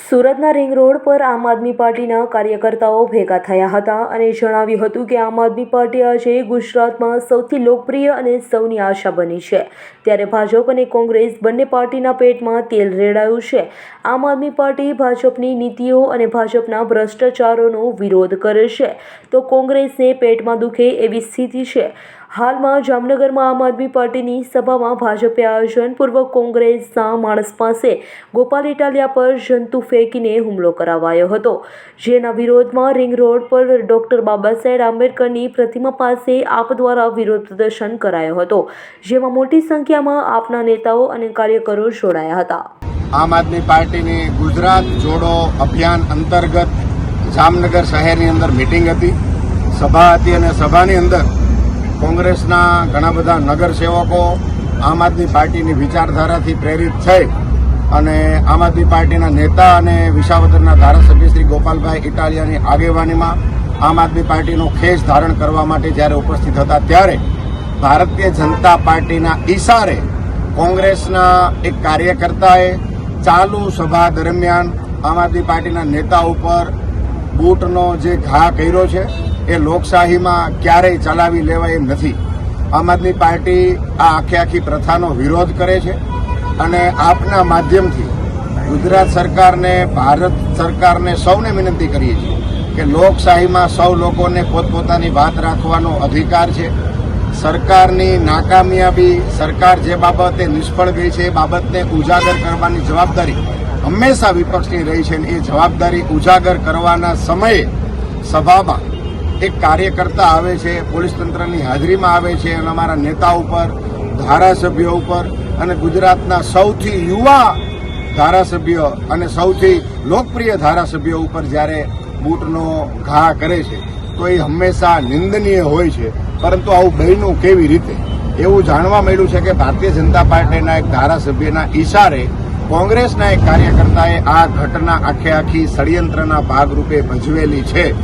સુરતના ring road પર આમ આદમી પાર્ટીના કાર્યકર્તાઓ ભેગા થયા હતા અને જણાવ્યું હતું કે આમ આદમી પાર્ટી આજે ગુજરાતમાં સૌથી લોકપ્રિય અને સૌની આશા બની છે. ત્યારે ભાજપ અને કોંગ્રેસ બંને પાર્ટીના પેટમાં તેલ રેડાયું છે. આમ આદમી પાર્ટી ભાજપની નીતિઓ અને ભાજપના ભ્રષ્ટાચારોનો વિરોધ કરે છે. તો કોંગ્રેસને પેટમાં દુખે એવી સ્થિતિ છે. હાલમાં જામનગરમાં આમ આદમી પાર્ટીની સભામાં ભાજપે આયોજનપૂર્વક કોંગ્રેસના માણસ પાસે ગોપાલ ઇટાલિયા પર જંતુ ફેંકીને હુમલો કરાવાયો હતો. જેના વિરોધમાં રિંગ રોડ પર ડોક્ટર બાબા સાહેબ આંબેડકરની પ્રતિમા પાસે આપ દ્વારા વિરોધ પ્રદર્શન કરાયો હતો, જેમાં મોટી સંખ્યામાં આપના નેતાઓ અને કાર્યકરો જોડાયા હતા. આમ આદમી પાર્ટીની ગુજરાત જોડો અભિયાન અંતર્ગત જામનગર શહેરની અંદર મિટિંગ હતી. સભા હતી અને સભાની અંદર કોંગ્રેસના ઘણા બધા નગરસેવકો આમ આદમી પાર્ટીની વિચારધારાથી પ્રેરિત થઈ અને આમ આદમી પાર્ટીના નેતા અને વિસાવદરના ધારાસભ્ય શ્રી ગોપાલભાઈ ઇટાલિયાની આગેવાનીમાં આમ આદમી પાર્ટીનો ખેસ ધારણ કરવા માટે જ્યારે ઉપસ્થિત હતા ત્યારે ભારતીય જનતા પાર્ટીના ઈશારે કોંગ્રેસના એક કાર્યકર્તાએ ચાલુ સભા દરમિયાન આમ આદમી પાર્ટીના નેતા ઉપર બૂટનો જે ઘા કર્યો છે એ લોકશાહીમાં ક્યારેય ચલાવી લેવાય એમ નથી. આમ આદમી પાર્ટી આ આખે આખી પ્રથાનો વિરોધ કરે છે અને આપના માધ્યમથી ગુજરાત સરકારને, ભારત સરકારને સૌને વિનંતી કરીએ છીએ કે લોકશાહીમાં સૌ લોકોને પોતપોતાની વાત રાખવાનો અધિકાર છે. સરકારની નાકામયાબી, સરકાર જે બાબતે નિષ્ફળ ગઈ છે એ બાબતને ઉજાગર કરવાની જવાબદારી હંમેશા વિપક્ષની રહી છે અને એ જવાબદારી ઉજાગર કરવાના સમયે સભામાં એક કાર્યકર્તા આવે છે, પોલીસ તંત્રની હાજરીમાં આવે છે અને અમારા નેતા ઉપર, ધારાસભ્યો ઉપર અને ગુજરાતના સૌથી યુવા ધારાસભ્ય અને સૌથી લોકપ્રિય ધારાસભ્યો ઉપર જ્યારે બૂટનો ઘા કરે છે, તો એ હંમેશા નિંદનીય હોય છે. પરંતુ આવું બહેનું કેવી રીતે? એવું જાણવા મળ્યું છે કે ભારતીય જનતા પાર્ટીના એક ધારાસભ્યના ઈશારે કોંગ્રેસના એક કાર્યકર્તાએ આ ઘટના આખે આખી ષડયંત્રના ભાગરૂપે ભજવેલી છે.